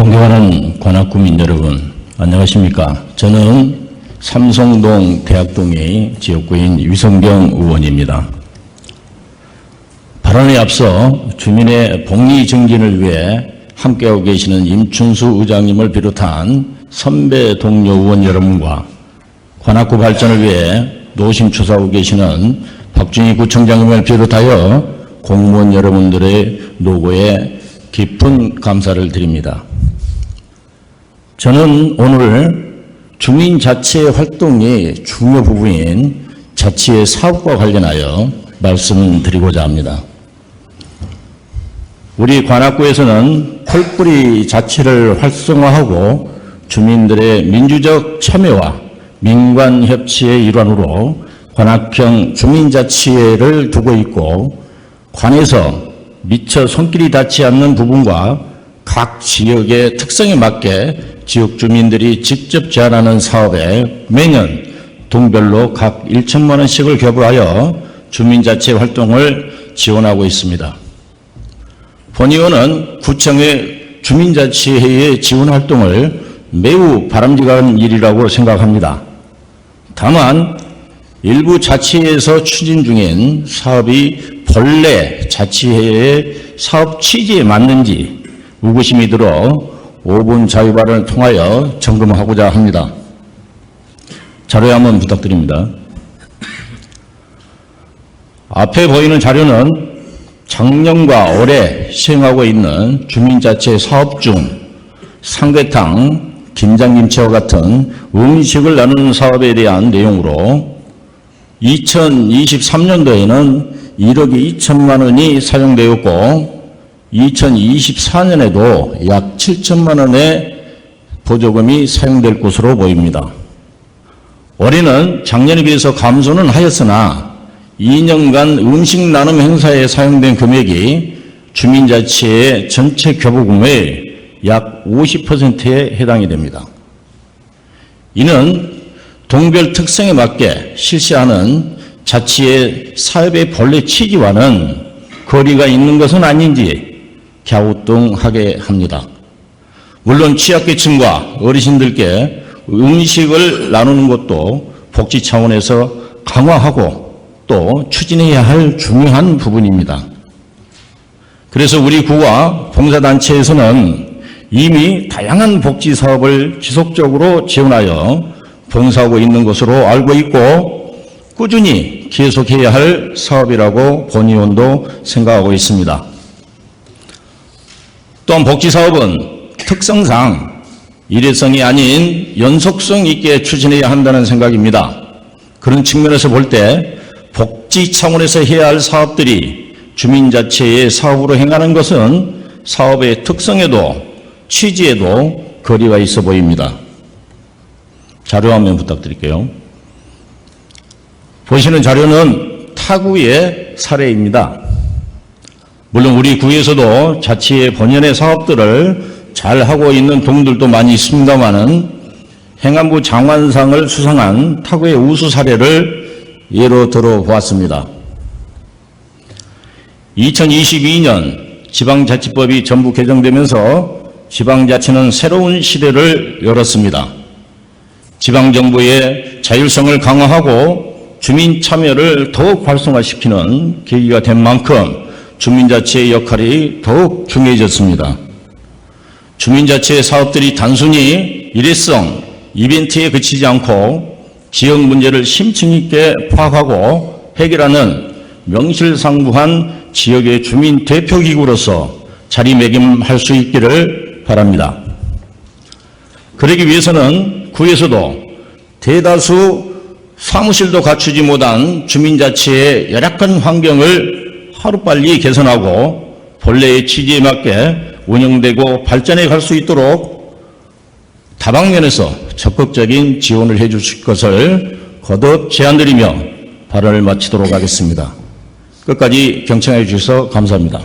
존경하는 관악구민 여러분, 안녕하십니까? 저는 삼성동 대학동의 지역구인 위성경 의원입니다. 발언에 앞서 주민의 복리 증진을 위해 함께하고 계시는 임춘수 의장님을 비롯한 선배 동료 의원 여러분과 관악구 발전을 위해 노심초사하고 계시는 박준희 구청장님을 비롯하여 공무원 여러분들의 노고에 깊은 감사를 드립니다. 저는 오늘 주민 자치 활동의 중요 부분인 자치의 사업과 관련하여 말씀드리고자 합니다. 우리 관악구에서는 펄뿌리 자치를 활성화하고 주민들의 민주적 참여와 민관 협치의 일환으로 관악형 주민자치회를 두고 있고 관에서 미처 손길이 닿지 않는 부분과 각 지역의 특성에 맞게 지역 주민들이 직접 제안하는 사업에 매년 동별로 각 1천만 원씩을 교부하여 주민자치 활동을 지원하고 있습니다. 본 의원은 구청의 주민자치회의 지원 활동을 매우 바람직한 일이라고 생각합니다. 다만 일부 자치회에서 추진 중인 사업이 본래 자치회의 사업 취지에 맞는지 의구심이 들어 5분 자유 발언을 통하여 점검하고자 합니다. 자료에 한번 부탁드립니다. 앞에 보이는 자료는 작년과 올해 시행하고 있는 주민자치 사업 중 삼계탕, 김장김치와 같은 음식을 나누는 사업에 대한 내용으로 2023년도에는 1억 2천만 원이 사용되었고 2024년에도 약 7천만 원의 보조금이 사용될 것으로 보입니다. 올해는 작년에 비해서 감소는 하였으나 2년간 음식 나눔 행사에 사용된 금액이 주민자치의 전체 교부금의 약 50%에 해당이 됩니다. 이는 동별 특성에 맞게 실시하는 자치의 사업의 본래 취지와는 거리가 있는 것은 아닌지 갸우뚱하게 합니다. 물론 취약계층과 어르신들께 음식을 나누는 것도 복지 차원에서 강화하고 또 추진해야 할 중요한 부분입니다. 그래서 우리 구와 봉사단체에서는 이미 다양한 복지 사업을 지속적으로 지원하여 봉사하고 있는 것으로 알고 있고 꾸준히 계속해야 할 사업이라고 본의원도 생각하고 있습니다. 또한 복지 사업은 특성상 일회성이 아닌 연속성 있게 추진해야 한다는 생각입니다. 그런 측면에서 볼 때 복지 차원에서 해야 할 사업들이 주민자치의 사업으로 행하는 것은 사업의 특성에도 취지에도 거리가 있어 보입니다. 자료 화면 부탁드릴게요. 보시는 자료는 타구의 사례입니다. 물론 우리 구에서도 자치의 본연의 사업들을 잘 하고 있는 동들도 많이 있습니다만은 행안부 장관상을 수상한 타구의 우수 사례를 예로 들어보았습니다. 2022년 지방자치법이 전부 개정되면서 지방자치는 새로운 시대를 열었습니다. 지방정부의 자율성을 강화하고 주민 참여를 더욱 활성화시키는 계기가 된 만큼 주민자치의 역할이 더욱 중요해졌습니다. 주민자치의 사업들이 단순히 일회성, 이벤트에 그치지 않고 지역 문제를 심층 있게 파악하고 해결하는 명실상부한 지역의 주민 대표기구로서 자리매김할 수 있기를 바랍니다. 그러기 위해서는 구에서도 대다수 사무실도 갖추지 못한 주민자치의 열악한 환경을 하루빨리 개선하고 본래의 취지에 맞게 운영되고 발전해 갈 수 있도록 다방면에서 적극적인 지원을 해 주실 것을 거듭 제안드리며 발언을 마치도록 하겠습니다. 끝까지 경청해 주셔서 감사합니다.